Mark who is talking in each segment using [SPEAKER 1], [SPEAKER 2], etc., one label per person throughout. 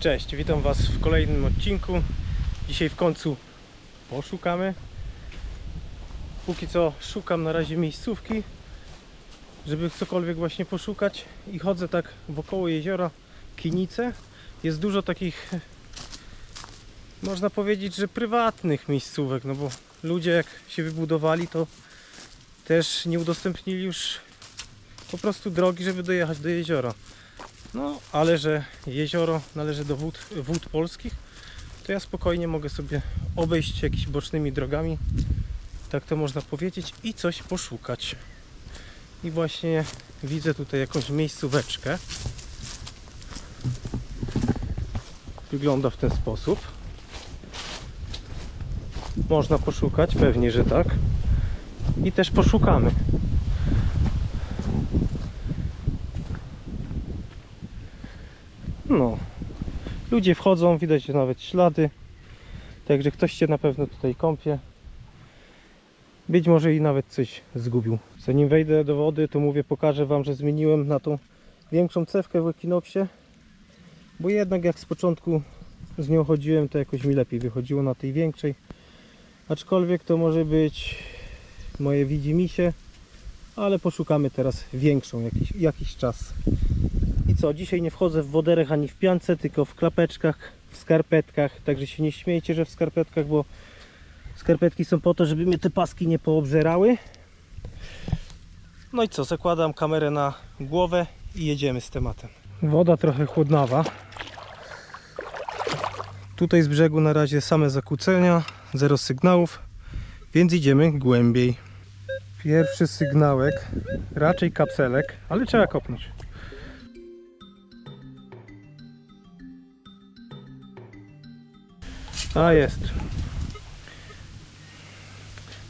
[SPEAKER 1] Cześć, witam Was w kolejnym odcinku. Dzisiaj w końcu poszukamy. Póki co szukam na razie miejscówki, żeby cokolwiek właśnie poszukać i chodzę tak wokoło jeziora Kinice. Jest dużo takich, można powiedzieć, że prywatnych miejscówek, no bo ludzie jak się wybudowali, to też nie udostępnili już po prostu drogi, żeby dojechać do jeziora. No, ale że jezioro należy do wód, wód polskich, to ja spokojnie mogę sobie obejść jakimiś bocznymi drogami, tak to można powiedzieć, i coś poszukać. I właśnie widzę tutaj jakąś miejscóweczkę. Wygląda w ten sposób. Można poszukać, pewnie, że tak. I też poszukamy. No. Ludzie wchodzą, widać nawet ślady. Także ktoś się na pewno tutaj kąpie. Być może i nawet coś zgubił. Zanim wejdę do wody, to mówię, pokażę Wam, że zmieniłem na tą większą cewkę w Equinoxie. Bo jednak jak z początku z nią chodziłem, to jakoś mi lepiej wychodziło na tej większej. Aczkolwiek to może być moje widzimisię, ale poszukamy teraz większą jakiś, jakiś czas. Co, dzisiaj nie wchodzę w woderach ani w piance, tylko w klapeczkach, w skarpetkach. Także się nie śmiejcie, że w skarpetkach, bo skarpetki są po to, żeby mnie te paski nie poobżerały. No i co, zakładam kamerę na głowę i jedziemy z tematem. Woda trochę chłodnawa. Tutaj z brzegu na razie same zakłócenia, zero sygnałów, więc idziemy głębiej. Pierwszy sygnałek, raczej kapselek, ale trzeba kopnąć. A jest.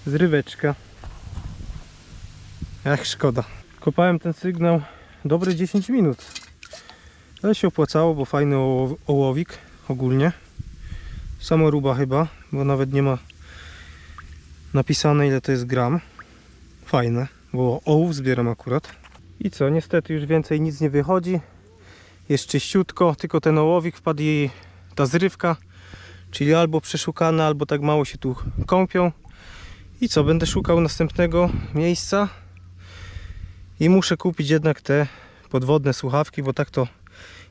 [SPEAKER 1] Zryweczka. Ach, szkoda. Kopałem ten sygnał dobre 10 minut. Ale się opłacało, bo fajny oło- ołowik ogólnie. Samoruba chyba, bo nawet nie ma napisane ile to jest gram. Fajne, bo ołów zbieram akurat. I co, niestety już więcej nic nie wychodzi. Jest czyściutko, tylko ten ołowik wpadł jej ta zrywka. Czyli albo przeszukane, albo tak mało się tu kąpią. I co, będę szukał następnego miejsca. I muszę kupić jednak te podwodne słuchawki, bo tak to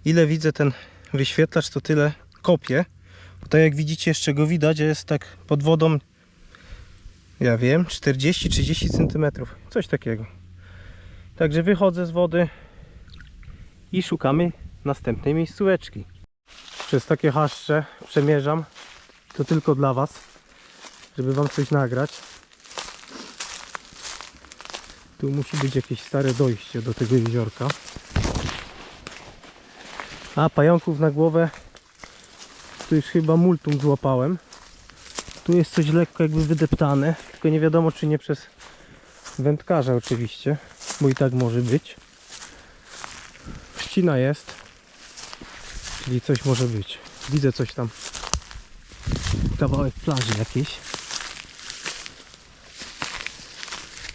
[SPEAKER 1] ile widzę ten wyświetlacz, to tyle kopię. Bo tak jak widzicie, jeszcze go widać, a jest tak pod wodą, ja wiem, 40-30 cm. Coś takiego. Także wychodzę z wody i szukamy następnej miejscóweczki przez takie haszcze przemierzam. To tylko dla Was, żeby Wam coś nagrać. Tu musi być jakieś stare dojście do tego jeziorka. A pająków na głowę tu już chyba multum złapałem. Tu jest coś lekko jakby wydeptane, tylko nie wiadomo czy nie przez wędkarza oczywiście, bo i tak może być. Ścina jest, Czyli coś może być. Widzę coś tam. Kawałek plaży jakiejś.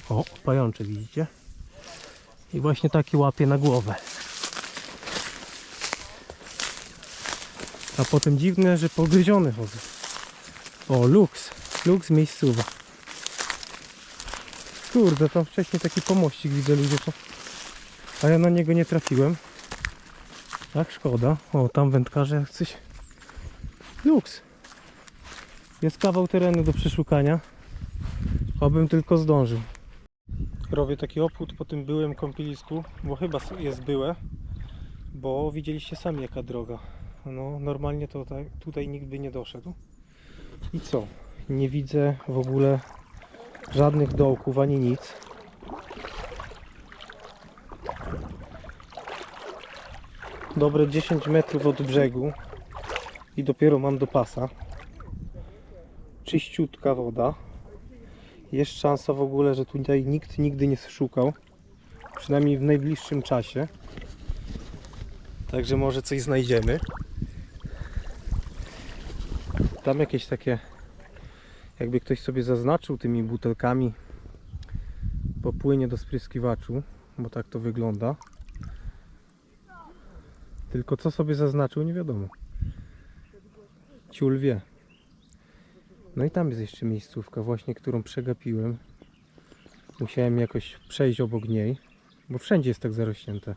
[SPEAKER 1] O, pajączek widzicie? I właśnie taki łapie na głowę. A potem dziwne, że pogryziony chodzą. O, luks. Luks miejscowa. Kurde, tam wcześniej taki pomościk widzę ludzie. A ja na niego nie trafiłem. Tak, szkoda. O, tam wędkarze jak coś. Luks. Jest kawał terenu do przeszukania. Obym tylko zdążył. Robię taki obchód po tym byłym kąpielisku, bo chyba jest byłe, bo widzieliście sami jaka droga. No, normalnie to tak, tutaj nikt by nie doszedł. I co? Nie widzę w ogóle żadnych dołków ani nic. Dobre 10 metrów od brzegu i dopiero mam do pasa. Czyściutka woda. Jest szansa w ogóle, że tutaj nikt nigdy nie szukał. Przynajmniej w najbliższym czasie. Także może coś znajdziemy. Tam jakieś takie, jakby ktoś sobie zaznaczył tymi butelkami, popłynie do spryskiwaczu, bo tak to wygląda. Tylko co sobie zaznaczył, nie wiadomo. ciul wie. No i tam jest jeszcze miejscówka, właśnie którą przegapiłem. Musiałem jakoś przejść obok niej, bo wszędzie jest tak zarośnięte.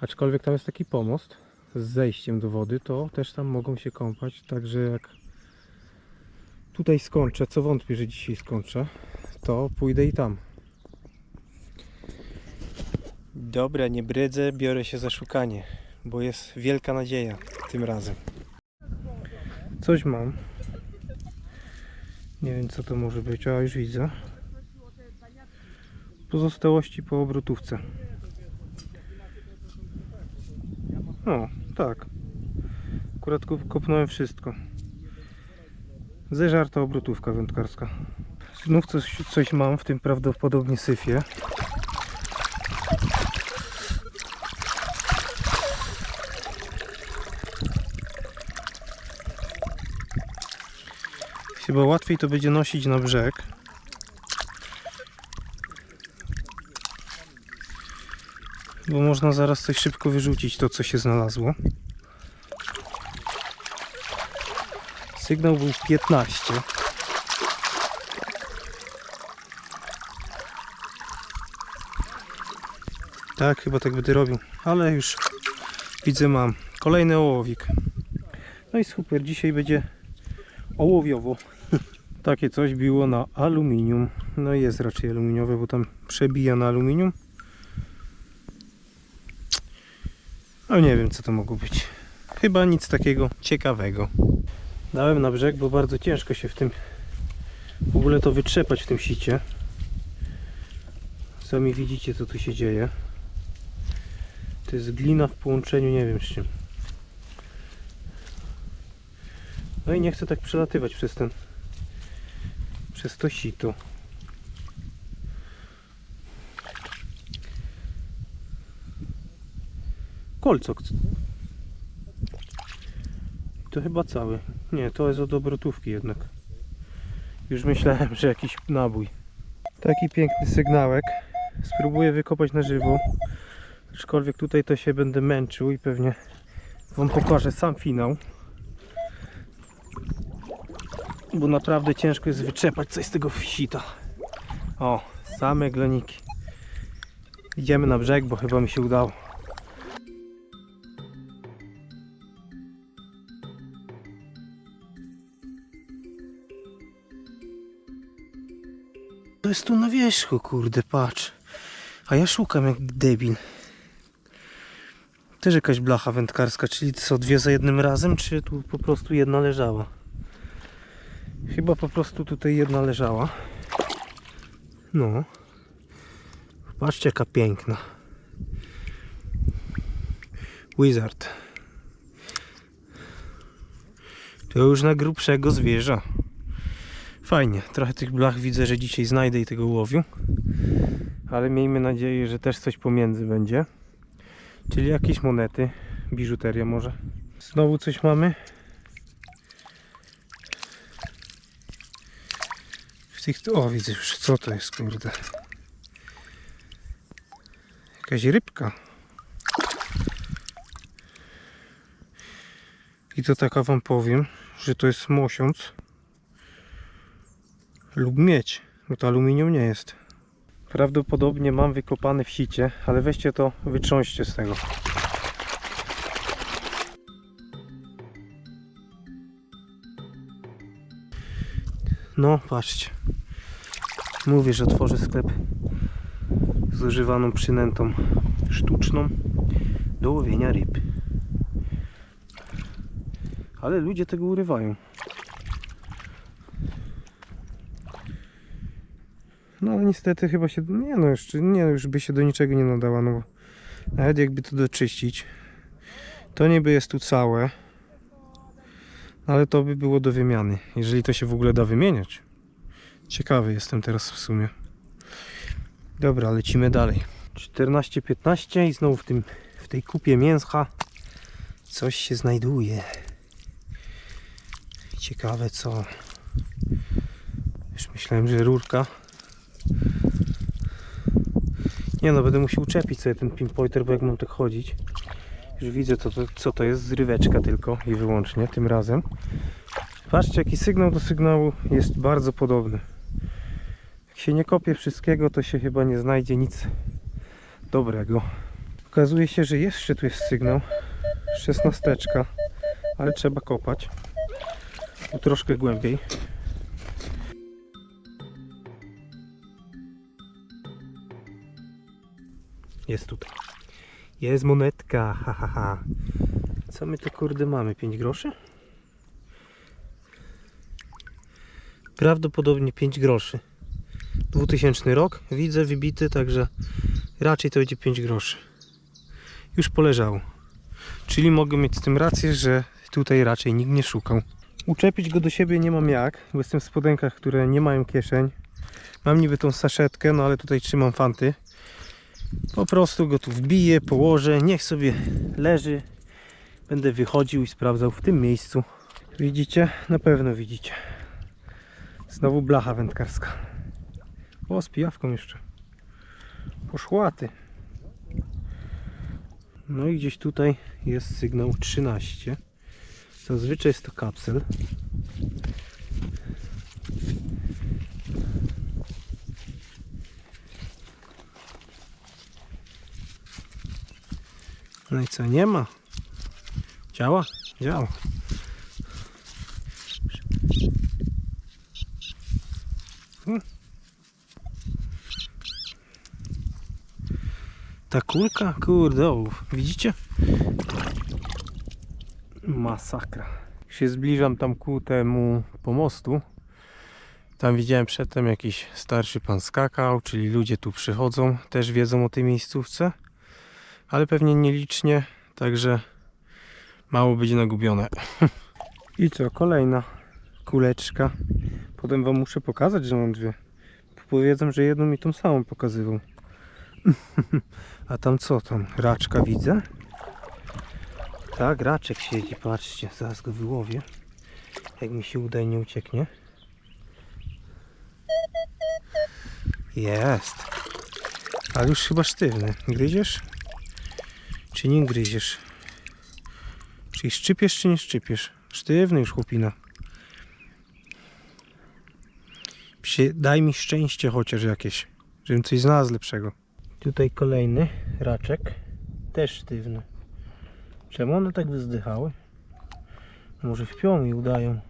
[SPEAKER 1] Aczkolwiek tam jest taki pomost z zejściem do wody, to też tam mogą się kąpać, także jak tutaj skończę, co wątpię, że dzisiaj skończę, to pójdę i tam. Dobra, nie brydzę, biorę się za szukanie, bo jest wielka nadzieja tym razem. Coś mam. Nie wiem co to może być, a już widzę. Pozostałości po obrotówce. O, tak. Akurat kop- kopnąłem wszystko. Zeżarta obrotówka wędkarska. Znów coś, coś mam, w tym prawdopodobnie syfie. Chyba łatwiej to będzie nosić na brzeg. Bo można zaraz coś szybko wyrzucić, to co się znalazło. Sygnał był 15. Tak, chyba tak będę robił. Ale już widzę mam. Kolejny ołowik. No i super, dzisiaj będzie ołowiowo. Takie coś biło na aluminium. No jest raczej aluminiowe, bo tam przebija na aluminium. No nie wiem co to mogło być. Chyba nic takiego ciekawego. Dałem na brzeg, bo bardzo ciężko się w tym w ogóle to wytrzepać w tym sicie. Sami widzicie co tu się dzieje. To jest glina w połączeniu nie wiem z czym. No i nie chcę tak przelatywać przez ten przez to sito. Kolcok. To chyba cały. Nie, to jest od obrotówki jednak. Już myślałem, że jakiś nabój. Taki piękny sygnałek. Spróbuję wykopać na żywo. Aczkolwiek tutaj to się będę męczył i pewnie Wam pokażę sam finał. Bo naprawdę ciężko jest wyczepać coś z tego sita. O, same gleniki. Idziemy na brzeg, bo chyba mi się udało. To jest tu na wierzchu, kurde, patrz. A ja szukam jak debil. Też jakaś blacha wędkarska, czyli co, dwie za jednym razem, czy tu po prostu jedna leżała? Chyba po prostu tutaj jedna leżała. No. Patrzcie jaka piękna. Wizard. To już na grubszego zwierza. Fajnie, trochę tych blach widzę, że dzisiaj znajdę i tego łowiu. Ale miejmy nadzieję, że też coś pomiędzy będzie. Czyli jakieś monety, biżuteria może. Znowu coś mamy. W tych... O, widzę już, co to jest, kurde. Jakaś rybka. I to taka wam powiem, że to jest mosiąc lub miedź, bo to aluminium nie jest. Prawdopodobnie mam wykopane w sicie, ale weźcie to, wytrząście z tego. No, patrzcie. Mówię, że otworzę sklep z używaną przynętą sztuczną do łowienia ryb. Ale ludzie tego urywają. No ale niestety chyba się. Nie no, jeszcze nie, już by się do niczego nie nadała, no bo nawet jakby to doczyścić, to niby jest tu całe, ale to by było do wymiany, jeżeli to się w ogóle da wymieniać. Ciekawy jestem teraz w sumie. Dobra, lecimy dalej. 14-15 i znowu w, tym, w tej kupie mięcha coś się znajduje. Ciekawe co. Już myślałem, że rurka. Nie no, będę musiał uczepić sobie ten pinpointer, bo jak mam tak chodzić. Już widzę to, to, co to jest, zryweczka tylko i wyłącznie tym razem. Patrzcie jaki sygnał do sygnału jest bardzo podobny. Jak się nie kopie wszystkiego, to się chyba nie znajdzie nic dobrego. Okazuje się, że jeszcze tu jest sygnał. Szesnasteczka, ale trzeba kopać. Tu troszkę głębiej. Jest tutaj. Jest monetka, ha, ha, ha. Co my tu kurde mamy? 5 groszy? Prawdopodobnie 5 groszy. 2000 rok, widzę wybity, także raczej to będzie 5 groszy. Już poleżało. Czyli mogę mieć z tym rację, że tutaj raczej nikt nie szukał. Uczepić go do siebie nie mam jak, bo jestem w spodenkach, które nie mają kieszeń. Mam niby tą saszetkę, no ale tutaj trzymam fanty. Po prostu go tu wbiję, położę, niech sobie leży. Będę wychodził i sprawdzał w tym miejscu. Widzicie? Na pewno widzicie. Znowu blacha wędkarska. O, z pijawką jeszcze. Poszłaty. No i gdzieś tutaj jest sygnał 13. Zazwyczaj jest to kapsel. No i co, nie ma? Działa? Działa. Hmm. Ta kulka? Kurde, o, widzicie? Masakra. Się zbliżam tam ku temu pomostu. Tam widziałem przedtem jakiś starszy pan skakał, czyli ludzie tu przychodzą, też wiedzą o tej miejscówce, ale pewnie nielicznie, także mało będzie nagubione. I co, kolejna kuleczka. Potem wam muszę pokazać, że mam dwie. Powiedzą, że jedną mi tą samą pokazywał. A tam co tam? Raczka widzę. Tak, raczek siedzi, patrzcie, zaraz go wyłowię. Jak mi się uda i nie ucieknie. Jest. Ale już chyba sztywny. Gryziesz? Czy nie gryziesz? Czyli szczypiesz, czy nie szczypiesz? Sztywny już chłopina. Psie, daj mi szczęście chociaż jakieś, żebym coś znalazł lepszego. Tutaj kolejny raczek, też sztywny. Czemu one tak wyzdychały? Może wpią i udają.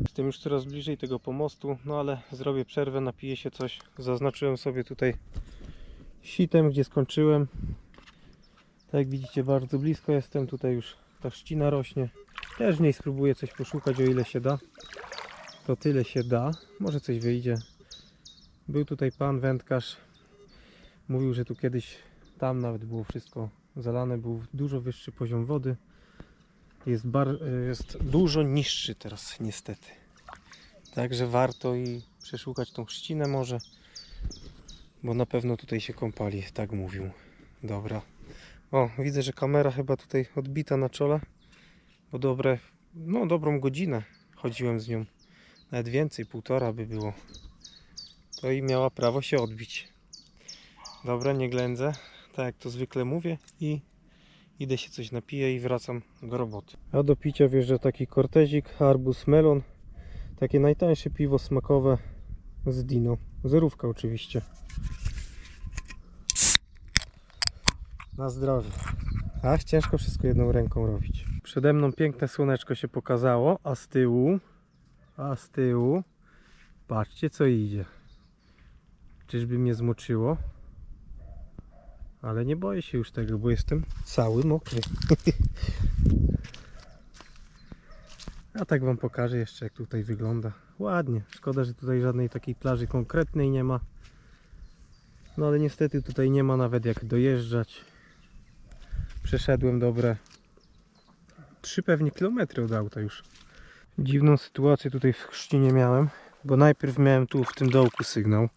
[SPEAKER 1] Jestem już coraz bliżej tego pomostu, no ale zrobię przerwę, napiję się coś. Zaznaczyłem sobie tutaj sitem, gdzie skończyłem. Tak jak widzicie, bardzo blisko jestem. Tutaj już ta trzcina rośnie. Też w niej spróbuję coś poszukać, o ile się da. To tyle się da. Może coś wyjdzie. Był tutaj pan wędkarz. Mówił, że tu kiedyś tam nawet było wszystko zalane. Był dużo wyższy poziom wody. Jest, bar, jest dużo niższy teraz niestety. Także warto i przeszukać tą trzcinę może. Bo na pewno tutaj się kąpali, tak mówił. Dobra. O, widzę, że kamera chyba tutaj odbita na czole. Bo dobre, no dobrą godzinę chodziłem z nią. Nawet więcej, półtora by było. To i miała prawo się odbić. Dobra, nie ględzę. Tak jak to zwykle mówię. I idę się coś napiję i wracam do roboty. A do picia wjeżdża taki kortezik, arbus melon. Takie najtańsze piwo smakowe z Dino. Zerówka oczywiście. Na zdrowie. Ach, ciężko wszystko jedną ręką robić. Przede mną piękne słoneczko się pokazało, a z tyłu, a z tyłu, patrzcie co idzie. Czyżby mnie zmoczyło? Ale nie boję się już tego, bo jestem cały mokry. A tak wam pokażę jeszcze jak tutaj wygląda. Ładnie. Szkoda, że tutaj żadnej takiej plaży konkretnej nie ma. No ale niestety tutaj nie ma nawet jak dojeżdżać. Przeszedłem dobre 3 pewnie kilometry od auta już. Dziwną sytuację tutaj w Chrzcinie miałem, bo najpierw miałem tu w tym dołku sygnał.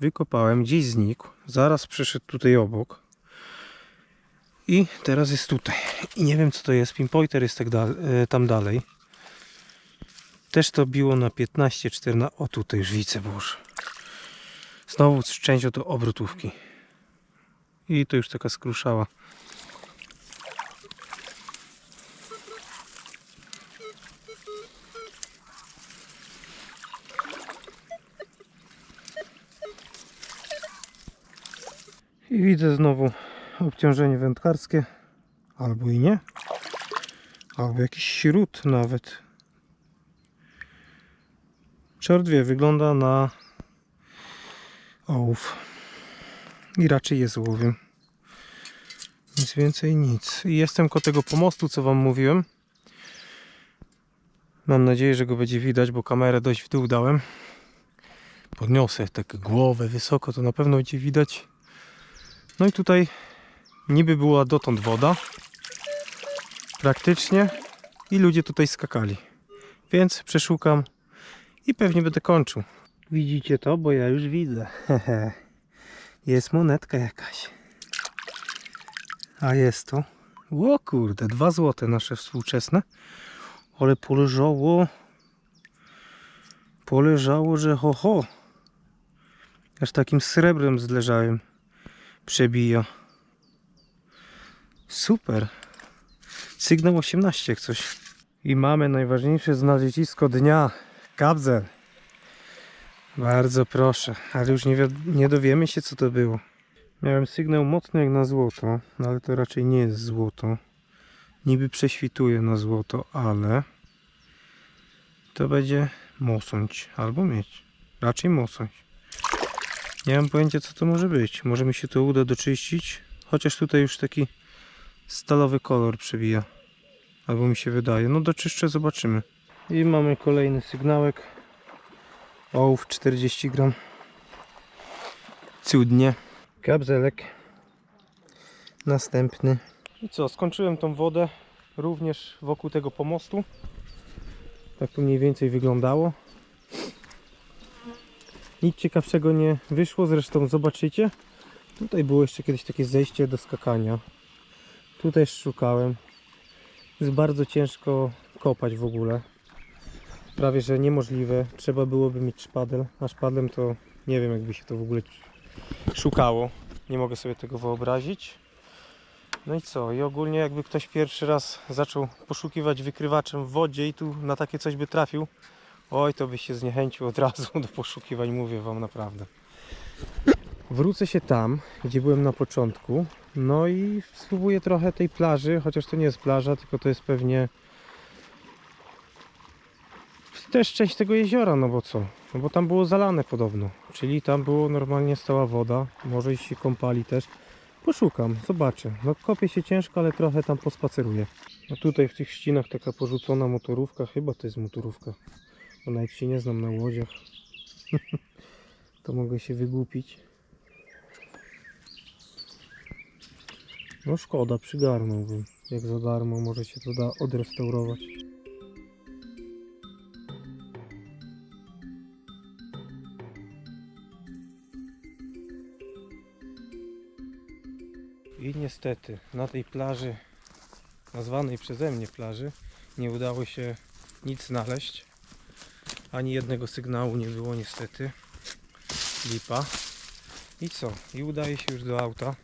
[SPEAKER 1] Wykopałem, gdzieś znikł, zaraz przeszedł tutaj obok. I teraz jest tutaj. I nie wiem co to jest, pinpointer jest tak da e, tam dalej. Też to biło na 15, 14. O tutaj już widzę, boże. Znowu część od obrotówki. I to już taka skruszała. I widzę znowu obciążenie wędkarskie. Albo i nie. Albo jakiś śród nawet. Czordwie wygląda na ołów. I raczej jest ołowiem. Nic więcej nic. I jestem koło tego pomostu, co wam mówiłem. Mam nadzieję, że go będzie widać, bo kamerę dość w dół dałem. Podniosę tak głowę wysoko, to na pewno będzie widać. No i tutaj niby była dotąd woda. Praktycznie. I ludzie tutaj skakali. Więc przeszukam i pewnie będę kończył. Widzicie to? Bo ja już widzę. Jest monetka jakaś. A jest to. O kurde, dwa złote nasze współczesne. Ale poleżało. Poleżało, że ho ho. Aż takim srebrem zleżałem. Przebija. Super. Sygnał 18 jak coś. I mamy najważniejsze znalezisko dnia. Kabzel. Bardzo proszę, ale już nie, nie dowiemy się co to było. Miałem sygnał mocny jak na złoto, no ale to raczej nie jest złoto. Niby prześwituje na złoto, ale to będzie mosądź albo miedź. Raczej mosądź. Nie mam pojęcia co to może być. Może mi się to uda doczyścić, chociaż tutaj już taki stalowy kolor przebija. Albo mi się wydaje. No doczyszczę, zobaczymy. I mamy kolejny sygnałek. Ołów 40 gram. Cudnie. Kabzelek. Następny. I co, skończyłem tą wodę również wokół tego pomostu. Tak to mniej więcej wyglądało. Nic ciekawszego nie wyszło, zresztą zobaczycie. Tutaj było jeszcze kiedyś takie zejście do skakania. Tu też szukałem. Jest bardzo ciężko kopać w ogóle prawie że niemożliwe. Trzeba byłoby mieć szpadel, a szpadlem to nie wiem jakby się to w ogóle szukało. Nie mogę sobie tego wyobrazić. No i co? I ogólnie jakby ktoś pierwszy raz zaczął poszukiwać wykrywaczem w wodzie i tu na takie coś by trafił, oj to by się zniechęcił od razu do poszukiwań, mówię wam naprawdę. Wrócę się tam, gdzie byłem na początku. No i spróbuję trochę tej plaży, chociaż to nie jest plaża, tylko to jest pewnie też część tego jeziora, no bo co? No bo tam było zalane podobno. Czyli tam było normalnie stała woda. Może i się kąpali też. Poszukam, zobaczę. No kopie się ciężko, ale trochę tam pospaceruję. No tutaj w tych ścinach taka porzucona motorówka. Chyba to jest motorówka. Bo nawet się nie znam na łodziach. to mogę się wygłupić. No szkoda, przygarnąłbym. Jak za darmo, może się to da odrestaurować. I niestety na tej plaży, nazwanej przeze mnie plaży, nie udało się nic znaleźć. Ani jednego sygnału nie było niestety. Lipa. I co? I udaje się już do auta.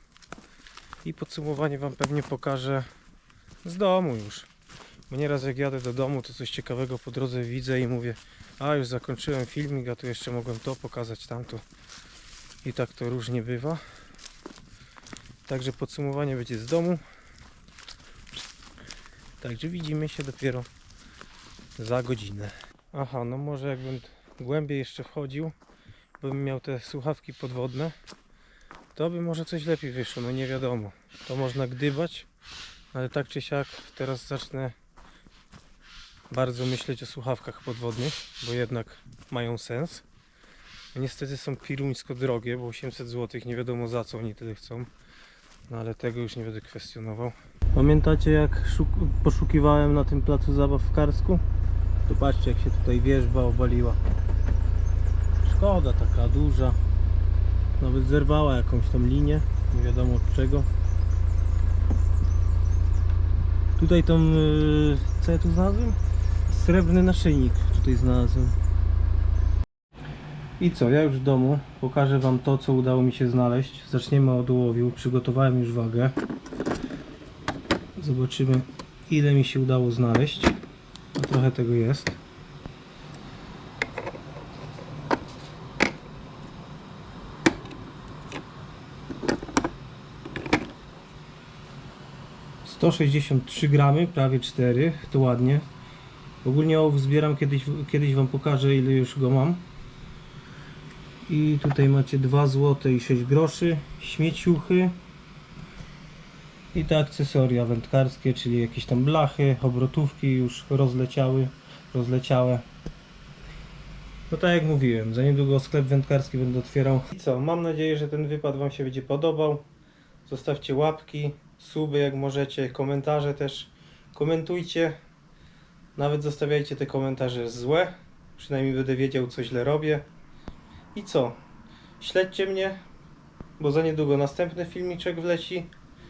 [SPEAKER 1] I podsumowanie Wam pewnie pokażę z domu już. Bo nieraz jak jadę do domu, to coś ciekawego po drodze widzę i mówię a już zakończyłem filmik, a tu jeszcze mogłem to pokazać, tamto. I tak to różnie bywa. Także podsumowanie będzie z domu. Także widzimy się dopiero za godzinę. Aha, no może jakbym głębiej jeszcze wchodził, bym miał te słuchawki podwodne, to by może coś lepiej wyszło, no nie wiadomo. To można gdybać, ale tak czy siak teraz zacznę bardzo myśleć o słuchawkach podwodnych, bo jednak mają sens. Niestety są piruńsko drogie, bo 800 zł, nie wiadomo za co oni tyle chcą. No ale tego już nie będę kwestionował. Pamiętacie jak poszukiwałem na tym placu zabaw w Karsku? To patrzcie jak się tutaj wierzba obaliła. Szkoda taka duża. Nawet zerwała jakąś tam linię. Nie wiadomo od czego. Tutaj tą... Yy, co ja tu znalazłem? Srebrny naszyjnik tutaj znalazłem. I co, ja już w domu pokażę Wam to, co udało mi się znaleźć. Zaczniemy od ołowiu. Przygotowałem już wagę. Zobaczymy, ile mi się udało znaleźć. No, trochę tego jest. Sto sześćdziesiąt trzy gramy, prawie 4, to ładnie. Ogólnie ołów zbieram, kiedyś, kiedyś Wam pokażę ile już go mam. I tutaj macie 2 zł i 6 groszy, śmieciuchy i te akcesoria wędkarskie, czyli jakieś tam blachy, obrotówki już rozleciały, rozleciałe. No tak jak mówiłem, za niedługo sklep wędkarski będę otwierał. I co, mam nadzieję, że ten wypad Wam się będzie podobał. Zostawcie łapki, suby jak możecie, komentarze też. Komentujcie. Nawet zostawiajcie te komentarze złe. Przynajmniej będę wiedział, co źle robię. I co? Śledźcie mnie, bo za niedługo następny filmiczek wleci.